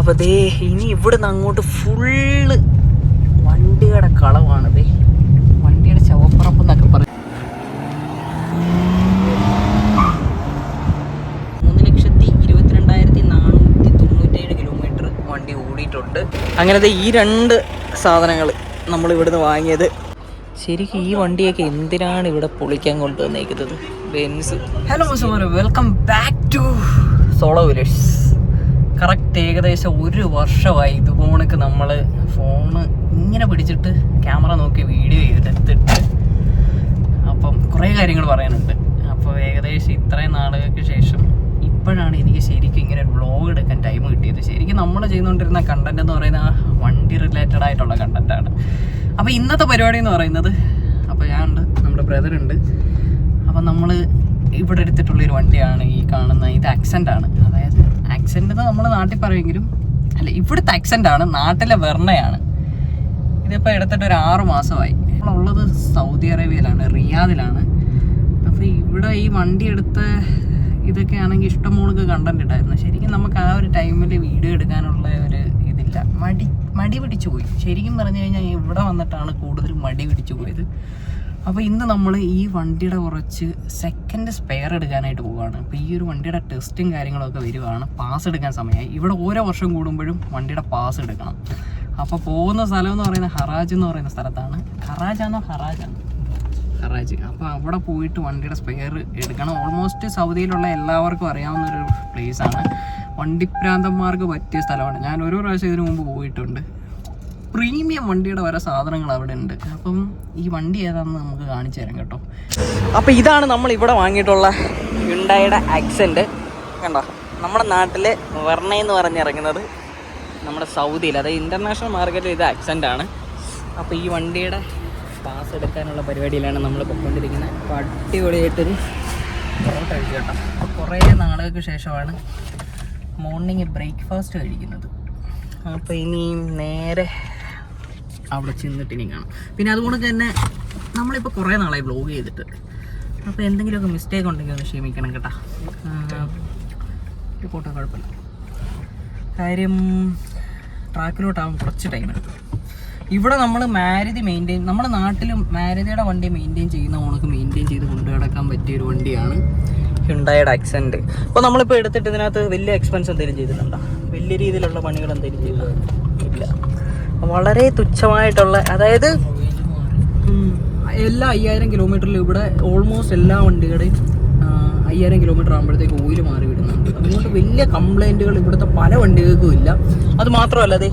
അപ്പോൾ ദേ ഇനി ഇവിടുന്ന് അങ്ങോട്ട് ഫുള്ള് വണ്ടിയുടെ കളവാണ് ദേ. വണ്ടിയുടെ ചവപ്പറപ്പ് എന്നൊക്കെ പറയും. മൂന്ന് ലക്ഷത്തി ഇരുപത്തിരണ്ടായിരത്തി നാനൂറ്റി തൊണ്ണൂറ്റേഴ് കിലോമീറ്റർ വണ്ടി ഓടിയിട്ടുണ്ട്. അങ്ങനത്തെ ഈ രണ്ട് സാധനങ്ങൾ നമ്മൾ ഇവിടുന്ന് വാങ്ങിയത്. ശരിക്കും ഈ വണ്ടിയൊക്കെ എന്തിനാണ് ഇവിടെ പൊളിക്കാൻ കൊണ്ടുവന്നേക്കുന്നത്? Benz. Hello സുമാർ welcome back to Solo Wheelers correct ഏകദേശം ഒരു വർഷമായി ഇതുപോണക്ക് നമ്മൾ ഫോണ് ഇങ്ങനെ പിടിച്ചിട്ട് ക്യാമറ നോക്കി വീഡിയോ ചെയ്തെടുത്തിട്ട് അപ്പം കുറേ കാര്യങ്ങൾ പറയാനുണ്ട്. അപ്പോൾ ഏകദേശം ഇത്രയും നാളുകൾക്ക് ശേഷം ഇപ്പോഴാണ് എനിക്ക് ശരിക്കും ഇങ്ങനെ ഒരു വ്ളോഗ് എടുക്കാൻ ടൈം കിട്ടിയത്. ശരിക്കും നമ്മൾ ചെയ്തുകൊണ്ടിരുന്ന കണ്ടന്റ് എന്ന് പറയുന്ന വണ്ടി റിലേറ്റഡ് ആയിട്ടുള്ള കണ്ടന്റാണ് അപ്പോൾ ഇന്നത്തെ പരിപാടി എന്ന് പറയുന്നത് അപ്പോൾ ഉണ്ട് നമ്മുടെ ബ്രദർ ഉണ്ട്. അപ്പം നമ്മൾ ഇവിടെ എടുത്തിട്ടുള്ളൊരു വണ്ടിയാണ് ഈ കാണുന്ന ഇത് ആക്സെന്റ് അതായത് ആക്സെന്റ് നമ്മൾ നാട്ടിൽ പറയുമെങ്കിലും അല്ല ഇവിടുത്തെ ആക്സെന്റ് ആണ് നാട്ടിലെ വെർണയാണ്. ഇതിപ്പോൾ എടുത്തിട്ട് ഒരു ആറ് മാസമായി. നമ്മളുള്ളത് സൗദി അറേബ്യയിലാണ് റിയാദിലാണ്. അപ്പോൾ ഇവിടെ ഈ വണ്ടി എടുത്ത് ഇതൊക്കെ ആണെങ്കിൽ ഇഷ്ടം മോൾക്ക് കണ്ടന്റ് ഉണ്ടായിരുന്നു ശരിക്കും നമുക്ക് ആ ഒരു ടൈമിൽ വീഡിയോ എടുക്കാനുള്ള ഒരു ഇതില്ല. മടി മടി പിടിച്ചു പോയി. ശരിക്കും പറഞ്ഞു കഴിഞ്ഞാൽ ഇവിടെ വന്നിട്ടാണ് കൂടുതൽ മടി പിടിച്ചു പോയത്. അപ്പോൾ ഇന്ന് നമ്മൾ ഈ വണ്ടിയുടെ കുറച്ച് സെക്കൻഡ് സ്പെയർ എടുക്കാനായിട്ട് പോവുകയാണ് അപ്പോൾ ഈ ഒരു വണ്ടിയുടെ ടെസ്റ്റും കാര്യങ്ങളൊക്കെ വരുവാണ്. പാസ് എടുക്കാൻ സമയമായി ഇവിടെ ഓരോ വർഷം കൂടുമ്പോഴും വണ്ടിയുടെ പാസ് എടുക്കണം. അപ്പോൾ പോകുന്ന സ്ഥലം എന്ന് പറയുന്നത് ഹറാജ് എന്ന് പറയുന്ന സ്ഥലത്താണ്. ഹറാജാണോ ഹറാജാണ് ഹറാജ് അപ്പോൾ അവിടെ പോയിട്ട് വണ്ടിയുടെ സ്പെയർ എടുക്കണം. ഓൾമോസ്റ്റ് സൗദിയിലുള്ള എല്ലാവർക്കും അറിയാവുന്ന ഒരു പ്ലേസാണ് വണ്ടിപ്രാന്തന്മാർക്ക് പറ്റിയ സ്ഥലമാണ്. ഞാൻ ഒരു പ്രാവശ്യം ഇതിനു മുമ്പ് പോയിട്ടുണ്ട്. പ്രീമിയം വണ്ടിയുടെ വരെ സാധനങ്ങൾ അവിടെ ഉണ്ട്. അപ്പം ഈ വണ്ടി ഏതാണെന്ന് നമുക്ക് കാണിച്ചു തരാം കേട്ടോ. അപ്പോൾ ഇതാണ് നമ്മൾ ഇവിടെ വാങ്ങിയിട്ടുള്ള യുണ്ടായുടെ ആക്സെന്റ് കണ്ടോ? നമ്മുടെ നാട്ടിൽ വെർണ എന്ന് പറഞ്ഞിറങ്ങുന്നത് നമ്മുടെ സൗദിയിൽ അതായത് ഇന്റർനാഷണൽ മാർക്കറ്റിൽ ഇത് ആക്സെന്റ് ആണ്. അപ്പോൾ ഈ വണ്ടിയുടെ പാസ് എടുക്കാനുള്ള പരിപാടിയിലാണ് നമ്മൾ പൊയ്ക്കൊണ്ടിരിക്കുന്നത് അപ്പോൾ അടിപൊളിയായിട്ടൊരു പൊറോട്ട കേട്ടോ. കുറേ നാളുകൾക്ക് ശേഷമാണ് മോർണിംഗ് ബ്രേക്ക്ഫാസ്റ്റ് കഴിക്കുന്നത്. അപ്പോൾ ഇനി നേരെ അവിടെ ചെന്നിട്ട് ഇനി കാണാം. പിന്നെ അതുകൊണ്ട് തന്നെ നമ്മളിപ്പോൾ കുറേ നാളായി വ്ലോഗ് ചെയ്തിട്ട്. അപ്പോൾ എന്തെങ്കിലുമൊക്കെ മിസ്റ്റേക്ക് ഉണ്ടെങ്കിൽ ഒന്ന് ക്ഷമിക്കണം കേട്ടോ. പോട്ടെ കുഴപ്പമില്ല. കാര്യം ട്രാക്കിലോട്ടാകുമ്പോൾ കുറച്ച് ടൈം എടുക്കും. ഇവിടെ നമ്മൾ മാരുതി മെയിന്റെയിൻ നമ്മുടെ നാട്ടിലും മാരുതിയുടെ വണ്ടി മെയിന്റെയിൻ ചെയ്യുന്ന ഉണക്ക് മെയിന്റെയിൻ ചെയ്ത് കൊണ്ടു നടക്കാൻ പറ്റിയ ഒരു വണ്ടിയാണ് ഹിണ്ടായുടെ ആക്സെന്റ് അപ്പോൾ നമ്മളിപ്പോൾ എടുത്തിട്ട് ഇതിനകത്ത് വലിയ എക്സ്പെൻസ് എന്തെങ്കിലും ചെയ്തിട്ടുണ്ടോ? വലിയ രീതിയിലുള്ള പണികൾ എന്തെങ്കിലും ചെയ്തോ? ഇല്ല വളരെ തുച്ഛമായിട്ടുള്ള അതായത് എല്ലാ അയ്യായിരം കിലോമീറ്ററിലും ഇവിടെ ഓൾമോസ്റ്റ് എല്ലാ വണ്ടികളുടെയും അയ്യായിരം കിലോമീറ്റർ ആകുമ്പോഴത്തേക്ക് ഓയിൽ മാറി വിടുന്നുണ്ട് അതുകൊണ്ട് വലിയ കംപ്ലൈന്റുകൾ ഇവിടുത്തെ പല വണ്ടികൾക്കും ഇല്ല. അത് മാത്രമല്ല അതെ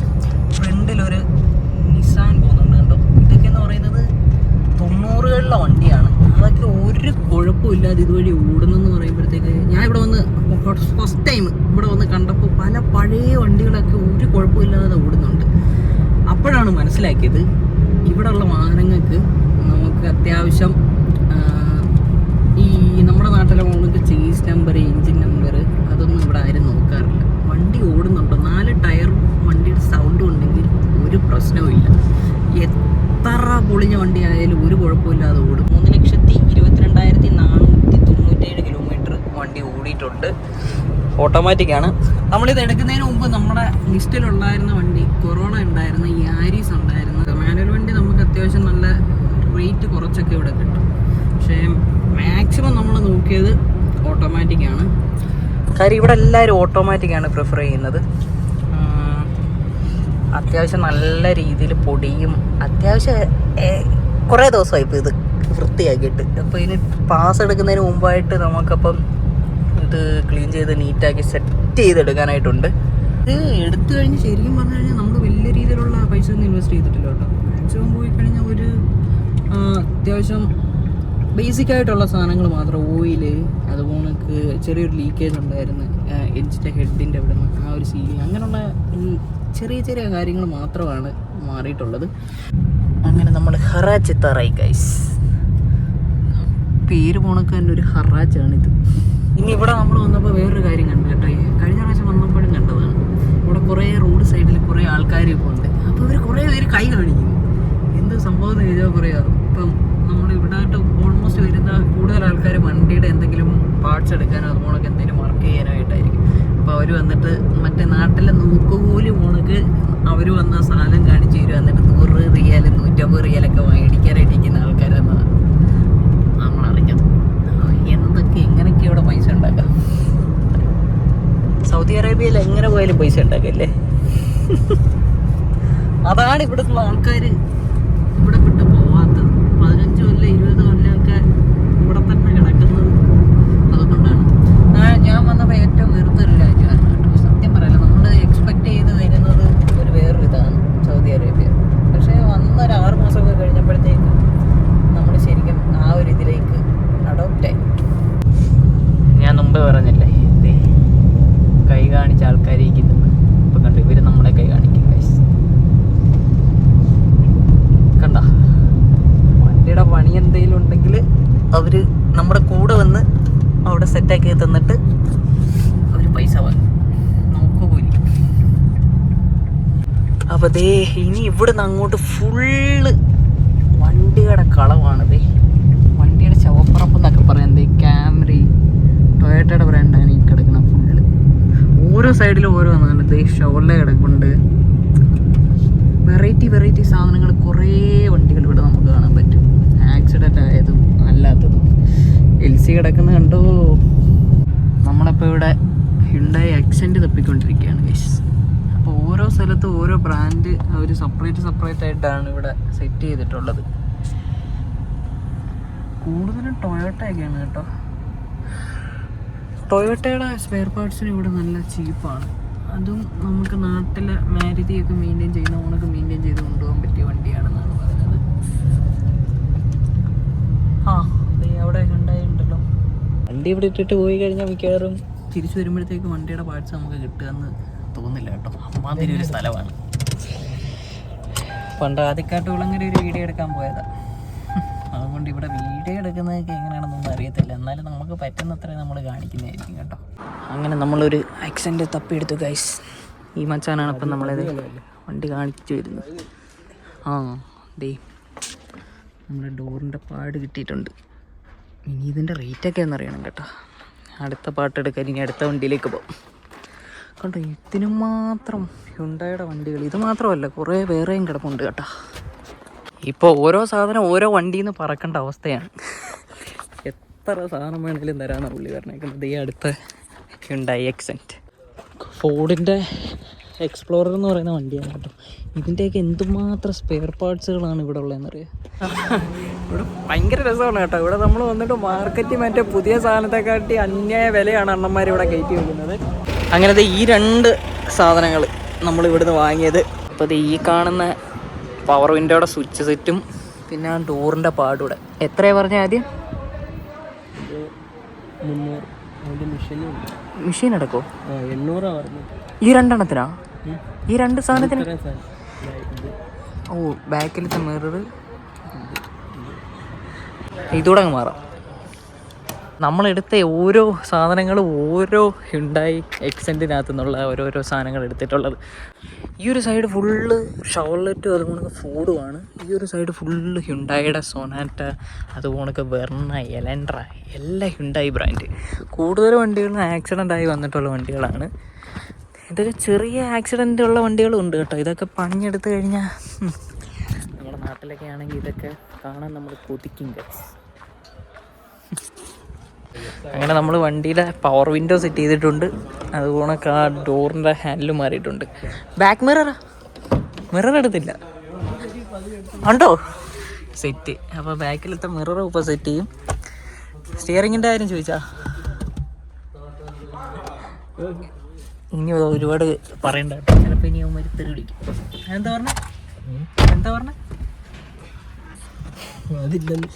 ഫ്രണ്ടിലൊരു നിസാൻ പോകുന്നുണ്ട് കണ്ടോ? ഇതൊക്കെ എന്ന് പറയുന്നത് തൊണ്ണൂറുകളിലെ വണ്ടിയാണ്. അതൊക്കെ ഒരു കുഴപ്പമില്ലാതെ ഇതുവഴി ഓടുന്നെന്ന് പറയുമ്പോഴത്തേക്ക് ഞാൻ ഇവിടെ വന്ന് ഫസ്റ്റ് ടൈം ഇവിടെ വന്ന് കണ്ടപ്പോൾ പല പഴയ വണ്ടികളൊക്കെ ഒരു കുഴപ്പമില്ലാതെ ഓടുന്നുണ്ട്. അപ്പോഴാണ് മനസ്സിലാക്കിയത് ഇവിടെയുള്ള വാഹനങ്ങൾക്ക് നമുക്ക് അത്യാവശ്യം ഈ നമ്മുടെ നാട്ടിലെ മോൾക്ക് ചേസ് നമ്പർ എഞ്ചിൻ നമ്പർ അതൊന്നും ഇവിടെ ആരും നോക്കാറില്ല. വണ്ടി ഓടുന്നുണ്ടോ? നാല് ടയറും വണ്ടിയുടെ സൗണ്ടും ഉണ്ടെങ്കിൽ ഒരു പ്രശ്നവുമില്ല എത്ര പൊളിഞ്ഞ വണ്ടി ആയാലും ഒരു കുഴപ്പമില്ലാതെ ഓടും. മൂന്ന് ലക്ഷത്തി ഇരുപത്തിരണ്ടായിരത്തി നാനൂറ്റി തൊണ്ണൂറ്റേഴ് കിലോമീറ്റർ വണ്ടി ഓടിയിട്ടുണ്ട്. ഓട്ടോമാറ്റിക്കാണ് നമ്മളിത് എടുക്കുന്നതിന് മുമ്പ് നമ്മുടെ ലിസ്റ്റിലുണ്ടായിരുന്ന വണ്ടി കൊറോണ ഉണ്ടായിരുന്ന ഈ ആരീസ് ഉണ്ടായിരുന്ന മാനുവൽ വണ്ടി നമുക്ക് അത്യാവശ്യം നല്ല റേറ്റ് കുറച്ചൊക്കെ ഇവിടെ കിട്ടും. പക്ഷേ മാക്സിമം നമ്മൾ നോക്കിയത് ഓട്ടോമാറ്റിക് ആണ്. കാര്യം ഇവിടെ എല്ലാവരും ഓട്ടോമാറ്റിക് ആണ് പ്രിഫർ ചെയ്യുന്നത്. അത്യാവശ്യം നല്ല രീതിയിൽ പൊടിയും അത്യാവശ്യം കുറേ ദിവസമായി ഇപ്പോൾ ഇത് വൃത്തിയാക്കിയിട്ട്. അപ്പോൾ ഇനി പാസ് എടുക്കുന്നതിന് മുമ്പായിട്ട് നമുക്കപ്പം ഇത് ക്ലീൻ ചെയ്ത് നീറ്റാക്കി സെറ്റ് ചെയ്തെടുക്കാനായിട്ടുണ്ട്. ഇത് എടുത്തു കഴിഞ്ഞ് ശരിക്കും പറഞ്ഞു കഴിഞ്ഞാൽ നമ്മൾ വലിയ രീതിയിലുള്ള പൈസ ഒന്നും ഇൻവെസ്റ്റ് ചെയ്തിട്ടില്ല കേട്ടോ. മാക്സിമം പോയി കഴിഞ്ഞാൽ ഒരു അത്യാവശ്യം ബേസിക് ആയിട്ടുള്ള സാധനങ്ങൾ മാത്രം. ഓയിൽ അതുപോലെ ചെറിയൊരു ലീക്കേജ് ഉണ്ടായിരുന്നു. എഞ്ചിന്റെ ഹെഡിന്റെ അവിടെ നിന്ന് ആ ഒരു സീലി അങ്ങനെയുള്ള ചെറിയ ചെറിയ കാര്യങ്ങൾ മാത്രമാണ് മാറിയിട്ടുള്ളത്. അങ്ങനെ നമ്മൾ ഹറാജ് എത്താറായി ഗൈസ് പേര് പോണക്ക് തന്നെ ഒരു ഹറാച്ചാണിത് ഇനി ഇവിടെ നമ്മൾ വന്നപ്പോൾ വേറൊരു കാര്യം കണ്ടു കേട്ടോ. കഴിഞ്ഞ പ്രാവശ്യം വന്നപ്പോഴും കണ്ടതാണ്. കുറേ റോഡ് സൈഡിൽ കുറേ ഇപ്പോൾ ഉണ്ട്. അപ്പോൾ ഇവർ കുറേ പേര് കൈ കാണിക്കും എന്ത് സംഭവം എന്ന് ചോദിച്ചാൽ പറയാം. ഇപ്പം നമ്മൾ ഇവിടെ ഓൾമോസ്റ്റ് വരുന്ന കൂടുതൽ ആൾക്കാർ വണ്ടിയുടെ എന്തെങ്കിലും പാർട്സ് എടുക്കാനോ അതുപോലൊക്കെ എന്തെങ്കിലും വർക്ക് ചെയ്യാനായിട്ടായിരിക്കും. അപ്പോൾ അവർ വന്നിട്ട് മറ്റേ നാട്ടിലെ നൂക്കുകൂലി പോണക്ക് അവർ വന്ന സാധനം കാണിച്ചു തരും. എന്നിട്ട് നൂറ് റിയാൽ നൂറ്റമ്പത് റിയാലൊക്കെ മേടിക്കാനായിട്ടിരിക്കുന്ന ആൾക്കാരെന്നാണ് നമ്മൾ അറിഞ്ഞത് ആ, എന്തൊക്കെ എങ്ങനെയൊക്കെ ഇവിടെ പൈസ ഉണ്ടാക്കാം. സൗദി അറേബ്യയിൽ എങ്ങനെ പോയാലും പൈസ ഉണ്ടാക്കല്ലേ? അതാണ് ഇവിടുത്തെ ആൾക്കാർ ഇവിടെ വിട്ട് പോവാത്തത്. പതിനഞ്ച് കൊല്ലം ഇരുപത് കൊല്ലമൊക്കെ ഇവിടെ തന്നെ കിടക്കുന്നത്. അതുകൊണ്ടാണ്. ഞാൻ വന്നപ്പോൾ ഏറ്റവും വെറുത്തൊരു രാജ്യമാണ് കേട്ടോ. സത്യം പറയല്ല നമ്മൾ എക്സ്പെക്ട് ചെയ്ത് വരുന്നത് ഒരു വേറൊരു ഇതാണ് സൗദി അറേബ്യ. പക്ഷേ വന്ന ഒരു ആറ് മാസമൊക്കെ കഴിഞ്ഞപ്പോഴത്തേക്ക് നമ്മൾ ശരിക്കും ആ ഒരു ഇതിലേക്ക് അഡോപ്റ്റായി ഞാൻ മുമ്പ് പറഞ്ഞില്ലേ കാണിച്ച ആൾക്കാർ ഇരിക്കുന്നത് ഇപ്പം കണ്ടു. ഇവർ നമ്മളെ കൈ കാണിക്കും guys. കണ്ട? വണ്ടിയുടെ പണി എന്തെങ്കിലും ഉണ്ടെങ്കിൽ അവർ നമ്മുടെ കൂടെ വന്ന് അവിടെ സെറ്റാക്കി തന്നിട്ട് അവർ പൈസ പോയി. അപ്പോൾ ദേ ഇനി ഇവിടുന്ന് അങ്ങോട്ട് ഫുള്ള് വണ്ടിയുടെ കളവാണ് ദേ. വണ്ടിയുടെ ചവപ്പറപ്പ് എന്നൊക്കെ പറയാം. ദേ ക്യാമറി ടൊയോട്ടയുടെ ബ്രാൻഡാണ് ഓരോ സൈഡിലും ഓരോ ഒന്നാണ് ദേ ഷോളിലെ കിടക്കുണ്ട് വെറൈറ്റി വെറൈറ്റി സാധനങ്ങൾ കുറേ വണ്ടികൾ ഇവിടെ നമുക്ക് കാണാൻ പറ്റും. ആക്സിഡന്റ് ആയതും അല്ലാത്തതും. എൽ സി കിടക്കുന്ന കണ്ടോ? നമ്മളിപ്പോൾ ഇവിടെ ഹിണ്ടായി ആക്സെന്റ് തപ്പിക്കൊണ്ടിരിക്കുകയാണ് ഗൈസ് അപ്പോൾ ഓരോ സ്ഥലത്തും ഓരോ ബ്രാൻഡ് അവർ സെപ്പറേറ്റ് സെപ്പറേറ്റ് ആയിട്ടാണ് ഇവിടെ സെറ്റ് ചെയ്തിട്ടുള്ളത്. കൂടുതലും ടൊയോട്ടയൊക്കെയാണ് കേട്ടോ. ടൊയോട്ടയുടെ സ്പെയർ പാർട്സിന് ഇവിടെ നല്ല ചീപ്പാണ്. അതും നമുക്ക് നാട്ടിലെ മാരുതിയൊക്കെ മെയിന്റെയിൻ ചെയ്യുന്ന ഓണൊക്കെ മെയിന്റെയിൻ ചെയ്ത് കൊണ്ടുപോകാൻ പറ്റിയ വണ്ടിയാണെന്നാണ് പറയുന്നത്. ആ അവിടെ ഉണ്ടായിട്ടുണ്ടല്ലോ വണ്ടി ഇവിടെ ഇട്ടിട്ട് പോയി കഴിഞ്ഞാൽ മിക്കവാറും തിരിച്ചു വരുമ്പോഴത്തേക്ക് വണ്ടിയുടെ പാർട്സ് നമുക്ക് കിട്ടുമെന്ന് തോന്നില്ല കേട്ടോ. അമ്മാതിരി ഒരു സ്ഥലമാണ്. പണ്ട് ആദ്യക്കാട്ട് ഒരു വീഡിയോ എടുക്കാൻ പോയതാ. അതുകൊണ്ട് ഇവിടെ വീഡിയോ എടുക്കുന്നതൊക്കെ എങ്ങനെയാണെന്നൊന്നും അറിയത്തില്ല. എന്നാലും നമുക്ക് പറ്റുന്നത്ര നമ്മൾ കാണിക്കുന്നതായിരിക്കും കേട്ടോ. അങ്ങനെ നമ്മളൊരു ആക്സിഡന്റ് തപ്പിയെടുത്തു ഗൈസ് ഈ മച്ചാനാണ് ഇപ്പം നമ്മളത് വണ്ടി കാണിച്ചു വരുന്നത് ആ ദേ. നമ്മുടെ ഡോറിന്റെ പാട് കിട്ടിയിട്ടുണ്ട്. ഇനി ഇതിന്റെ റേറ്റൊക്കെ എന്നറിയണം കേട്ടോ. അടുത്ത പാട്ട് പാട്ടെടുക്കാൻ ഇനി അടുത്ത വണ്ടിയിലേക്ക് പോകും കണ്ടോ ഇതിനും മാത്രം ഹുണ്ടായുടെ വണ്ടികൾ. ഇത് മാത്രമല്ല കുറേ വേറെയും കിടപ്പുണ്ട് കേട്ടോ. ഇപ്പോൾ ഓരോ സാധനം ഓരോ വണ്ടിയിൽ നിന്ന് പറക്കേണ്ട അവസ്ഥയാണ്. എത്ര സാധനം വേണമെങ്കിലും തരാമെന്നാണ് പുള്ളി പറഞ്ഞേക്കുന്നത്. ഈ അടുത്ത ഉണ്ടായി എക്സെന്റ് ഫോർഡിന്റെ എക്സ്പ്ലോറർ എന്ന് പറയുന്ന വണ്ടിയാണ് കേട്ടോ. ഇതിന്റെയൊക്കെ എന്തുമാത്രം സ്പെയർ പാർട്സുകളാണ് ഇവിടെ ഉള്ളതെന്നറിയാം? ഇവിടെ ഭയങ്കര രസമാണ് കേട്ടോ. ഇവിടെ നമ്മൾ വന്നിട്ട് മാർക്കറ്റിൽ മറ്റേ പുതിയ സാധനത്തെക്കാട്ടി അന്യായ വിലയാണ് അണ്ണന്മാർ ഇവിടെ കയറ്റി വെക്കുന്നത്. അങ്ങനത്തെ ഈ രണ്ട് സാധനങ്ങൾ നമ്മൾ ഇവിടുന്ന് വാങ്ങിയത് അപ്പോൾ ഈ കാണുന്ന പവർ വിൻഡോയുടെ സ്വിച്ച് സെറ്റും പിന്നെ ആ ഡോറിന്റെ പാടൂടെ എത്രയാണ് പറഞ്ഞ ആദ്യം? മെഷീൻ എടുക്കോ? ഈ രണ്ടെണ്ണത്തിനാ? ഈ രണ്ട് സാധനത്തിന്? ഓ ബാക്കിലത്തെ മിറർ ഇതൂടെ അങ്ങ് മാറാം. നമ്മളെടുത്ത ഓരോ സാധനങ്ങളും ഓരോ ഹിണ്ടായി എക്സെന്റിനകത്തു നിന്നുള്ള ഓരോരോ സാധനങ്ങൾ എടുത്തിട്ടുള്ളത്. ഈ ഒരു സൈഡ് ഫുള്ള് ഷവർലെറ്റും അതുപോലെ ഫോർഡുമാണ് ഈ ഒരു സൈഡ് ഫുള്ള് ഹ്യുണ്ടായിയുടെ സൊനാറ്റ അതുപോലെ വെർണ എലൻഡ്ര എല്ലാ ഹ്യുണ്ടായി ബ്രാൻഡ് കൂടുതൽ വണ്ടികളും ആക്സിഡന്റ് ആയി വന്നിട്ടുള്ള വണ്ടികളാണ്. ഇതൊക്കെ ചെറിയ ആക്സിഡന്റ് ഉള്ള വണ്ടികളും ഉണ്ട് കേട്ടോ. ഇതൊക്കെ പണിയെടുത്ത് കഴിഞ്ഞാൽ നമ്മുടെ നാട്ടിലൊക്കെ ആണെങ്കിൽ ഇതൊക്കെ കാണാൻ നമ്മൾ കൊതിക്കും guys. അങ്ങനെ നമ്മൾ വണ്ടിയിലെ പവർ വിൻഡോ സെറ്റ് ചെയ്തിട്ടുണ്ട്. അതുപോലെ ആ ഡോറിന്റെ ഹാൻഡിൽ മാറിയിട്ടുണ്ട്. ബാക്ക് മിററാ മിറർ എടുത്തില്ല. ഉണ്ടോ? സെറ്റ് അപ്പോൾ ബാക്കിലത്തെ മിറർ ഇപ്പോൾ സെറ്റ് ചെയ്യും. സ്റ്റിയറിങ്ങിന്റെ കാര്യം ചോദിച്ചാ? ഇനി ഒരുപാട് പറയണ്ട ചിലപ്പോൾ ഇനി അവന്മാർ തെറി വിളിക്കും എന്താ പറഞ്ഞ എന്താ പറഞ്ഞ? തരും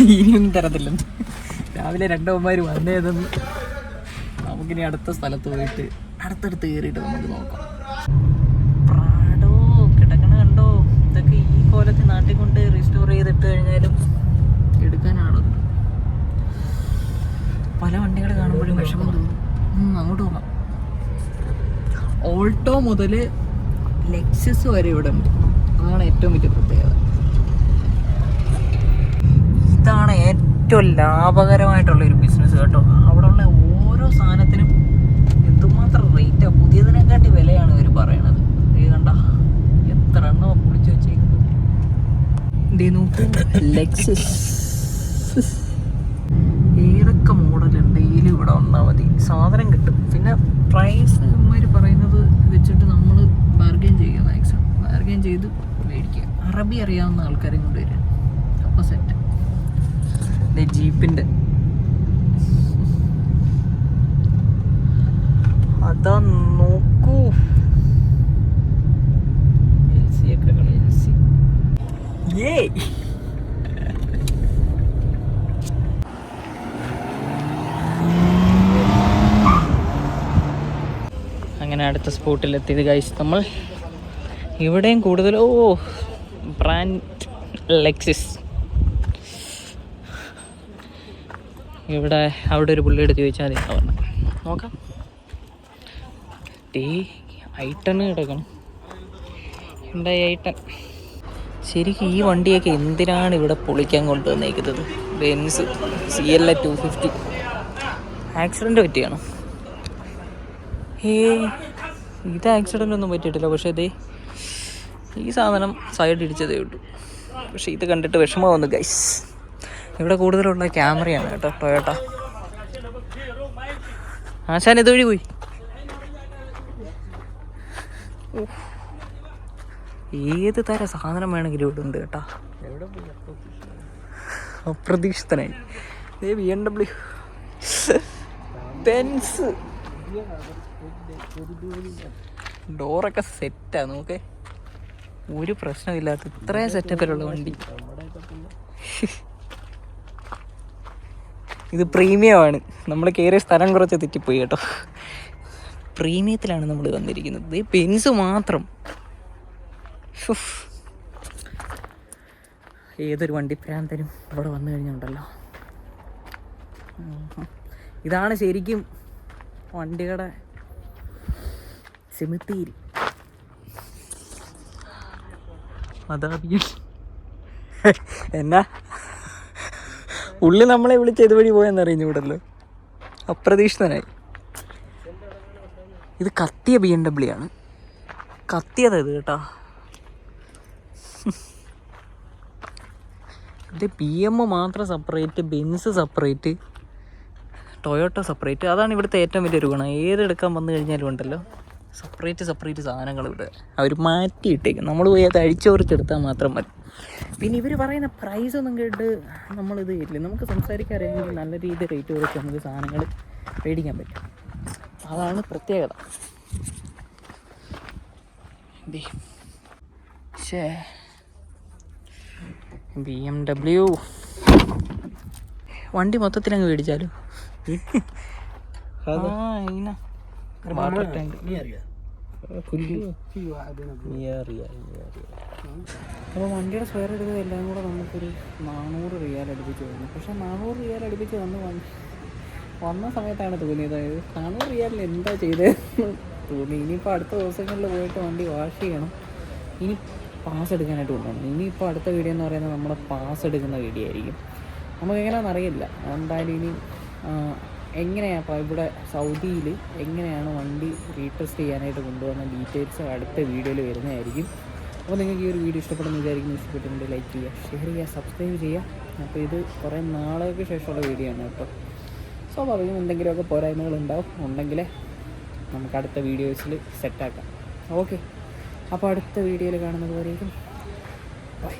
ഇനിയൊന്നും തരത്തില്ലെന്ന് രാവിലെ രണ്ടവന്മാർ വന്നേതെന്ന് നമുക്കിനി അടുത്ത സ്ഥലത്ത് പോയിട്ട് അടുത്തടുത്ത് കയറിയിട്ട് നമുക്ക് നോക്കാം. പ്രാഡോ കിടക്കണ കണ്ടോ? ഇതൊക്കെ ഈ കോലത്തിൽ നാട്ടിൽ കൊണ്ട് റീസ്റ്റോർ ചെയ്തിട്ട് കഴിഞ്ഞാലും എടുക്കാനാണോ? പല വണ്ടികൾ കാണുമ്പോഴും വിഷമം തോന്നും. അങ്ങോട്ട് പോകാം. ഓൾട്ടോ മുതൽ ലെക്സസ് വരെ ഇവിടെ ഉണ്ട്. അതാണ് ഏറ്റവും വലിയ പ്രത്യേകത. ഇതാണ് ഏറ്റവും ലാഭകരമായിട്ടുള്ള ഒരു ബിസിനസ് കേട്ടോ. അവിടെ ഉള്ള ഓരോ സാധനത്തിനും എന്തുമാത്രം റേറ്റാണ് പുതിയതിനെക്കാട്ടി വിലയാണ് ഇവർ പറയണത്. ഇത് കണ്ട എത്ര എണ്ണ പൊളിച്ചു വെച്ചേക്കുന്നത്. ലെക്സസ് ഏതൊക്കെ മോഡൽ ഉണ്ടെങ്കിലും ഇവിടെ വന്നാൽ മതി. സാധനം കിട്ടും. പിന്നെ പ്രൈസ് അമ്മമാർ പറയുന്നത് വെച്ചിട്ട് നമ്മൾ ബാർഗെയിൻ ചെയ്യുക മാക്സിമം ബാർഗെയിൻ ചെയ്ത് മേടിക്കുക. അറബി അറിയാവുന്ന ആൾക്കാരെയും കൊണ്ടുവരിക അപ്പോൾ സെറ്റ് ജീപ്പിന്റെ അതാ നോക്കൂ. അങ്ങനെ അടുത്ത സ്പോട്ടിൽ എത്തിയത് ഗൈസ് നമ്മൾ. ഇവിടെയും കൂടുതൽ ഓ ബ്രാൻഡ് ലെക്സിസ് ഇവിടെ അവിടെ ഒരു പുള്ളി എടുത്ത് ചോദിച്ചാൽ മതി പറഞ്ഞു. നോക്കാം. ടീ ഐട്ടൺ കിടക്കണം. എന്താ ഐട്ടൺ? ശരിക്കും ഈ വണ്ടിയൊക്കെ എന്തിനാണ് ഇവിടെ പൊളിക്കാൻ കൊണ്ടുവന്നേക്കുന്നത്? Benz C L A two fifty accident പറ്റിയാണോ? ഏ ഇത് ആക്സിഡന്റ് ഒന്നും പറ്റിയിട്ടില്ല. പക്ഷേ ഇതേ ഈ സാധനം സൈഡ് ഇടിച്ചതേ ഉള്ളൂ. പക്ഷേ ഇത് കണ്ടിട്ട് വിഷമമാവുന്നു വന്നു ഗൈസ് ഇവിടെ കൂടുതലുള്ള ക്യാമറയാണ് കേട്ടോ ടൊയോട്ട ആശാൻ ഇതുവഴി പോയി. ഏത് തരം സാധനം വേണമെങ്കിലും ഇവിടെ ഉണ്ട് കേട്ടോ. അപ്രതീക്ഷിതനായി. B M W. ബെൻസ് ഡോറൊക്കെ സെറ്റാ നോക്കേ. ഒരു പ്രശ്നമില്ലാത്ത ഇത്രയും സെറ്റപ്പിലുള്ള വണ്ടി. ഇത് പ്രീമിയമാണ്. നമ്മൾ കയറിയ സ്ഥലം കുറച്ച് തെറ്റിപ്പോയി കേട്ടോ. പ്രീമിയത്തിലാണ് നമ്മൾ വന്നിരിക്കുന്നത്. പെൻസ് മാത്രം. ഏതൊരു വണ്ടി പ്രാന്തനും ഇവിടെ വന്നു കഴിഞ്ഞുണ്ടല്ലോ. ഇതാണ് ശരിക്കും വണ്ടികളുടെ സെമിത്തേരി. അതാ എന്നാ? ഉള്ളി നമ്മളെ വിളിച്ച് ഇതുവഴി പോയെന്ന് ഇവിടല്ലോ അപ്രതീക്ഷിതനായി. ഇത് കത്തിയ ബി എം ഡബ്ല്യു ആണ്. കത്തിയത് ഇത് കേട്ടാ. ഇത് ബി എം മാത്രം separate Benz separate Toyota separate അതാണ് ഇവിടുത്തെ ഏറ്റവും വലിയൊരു ഗുണം. ഏതെടുക്കാൻ വന്നു കഴിഞ്ഞാലും ഉണ്ടല്ലോ. സെപ്പറേറ്റ് സെപ്പറേറ്റ് സാധനങ്ങൾ ഇവിടെ. അവർ മാറ്റിയിട്ടേക്കും നമ്മൾ പോയി അത് അഴിച്ചോറിച്ചെടുത്താൽ മാത്രം മതി. പിന്നെ ഇവർ പറയുന്ന പ്രൈസ് ഒന്നും കേട്ട് നമ്മളിത് ഇല്ല. നമുക്ക് സംസാരിക്കാൻ അറിയാമെങ്കിൽ നല്ല രീതിയിൽ റേറ്റ് കുറച്ച് നമുക്ക് സാധനങ്ങൾ മേടിക്കാൻ പറ്റും. അതാണ് പ്രത്യേകത. ബി എം ഡബ്ല്യു വണ്ടി മൊത്തത്തിൽ അങ്ങ് മേടിച്ചാലോ? ആ ഇന വാട്ടർ ടാങ്ക് അപ്പോൾ വണ്ടിയുടെ സ്വയർ എടുത്തത് എല്ലാം കൂടെ നമുക്കൊരു നാനൂറ് റിയാൽ അടുപ്പിച്ച് വന്നു. പക്ഷേ നാനൂറ് റിയാൽ അടുപ്പിച്ച് വന്ന് വന്ന് സമയത്താണ് തോന്നിയത്. അതായത് നാനൂറ് റിയാലിൽ എന്താ ചെയ്തതെന്ന് തോന്നി. ഇനിയിപ്പോൾ അടുത്ത ദിവസങ്ങളിൽ പോയിട്ട് വണ്ടി വാഷ് ചെയ്യണം. ഇനി പാസ് എടുക്കാനായിട്ട് കൊണ്ടുപോകണം ഇനിയിപ്പോൾ അടുത്ത വീഡിയോ എന്ന് പറയുന്നത് നമ്മുടെ പാസ് എടുക്കുന്ന വീഡിയോ ആയിരിക്കും. നമുക്ക് എങ്ങനെയാണെന്ന് അറിയില്ല. എന്തായാലും ഇനി എങ്ങനെയാണ് അപ്പോൾ ഇവിടെ സൗദിയിൽ എങ്ങനെയാണ് വണ്ടി റീടെസ്റ്റ് ചെയ്യാനായിട്ട് കൊണ്ടുവന്ന ഡീറ്റെയിൽസ് അടുത്ത വീഡിയോയിൽ വരുന്നതായിരിക്കും. അപ്പോൾ നിങ്ങൾക്ക് ഈ ഒരു വീഡിയോ ഇഷ്ടപ്പെടുന്ന വിചാരിക്കുന്നു. ഇഷ്ടപ്പെട്ടിട്ടുണ്ടെങ്കിൽ ലൈക്ക് ചെയ്യുക ഷെയർ ചെയ്യുക സബ്സ്ക്രൈബ് ചെയ്യുക. അപ്പോൾ ഇത് കുറേ നാളുകൾക്ക് ശേഷമുള്ള വീഡിയോ ആണ് കേട്ടോ. സ്വാഭാവികം എന്തെങ്കിലുമൊക്കെ പോരായ്മകൾ ഉണ്ടാവും. ഉണ്ടെങ്കിൽ നമുക്ക് അടുത്ത വീഡിയോസിൽ സെറ്റാക്കാം ഓക്കെ അപ്പോൾ അടുത്ത വീഡിയോയിൽ കാണുന്നത് വരേക്കും. ബൈ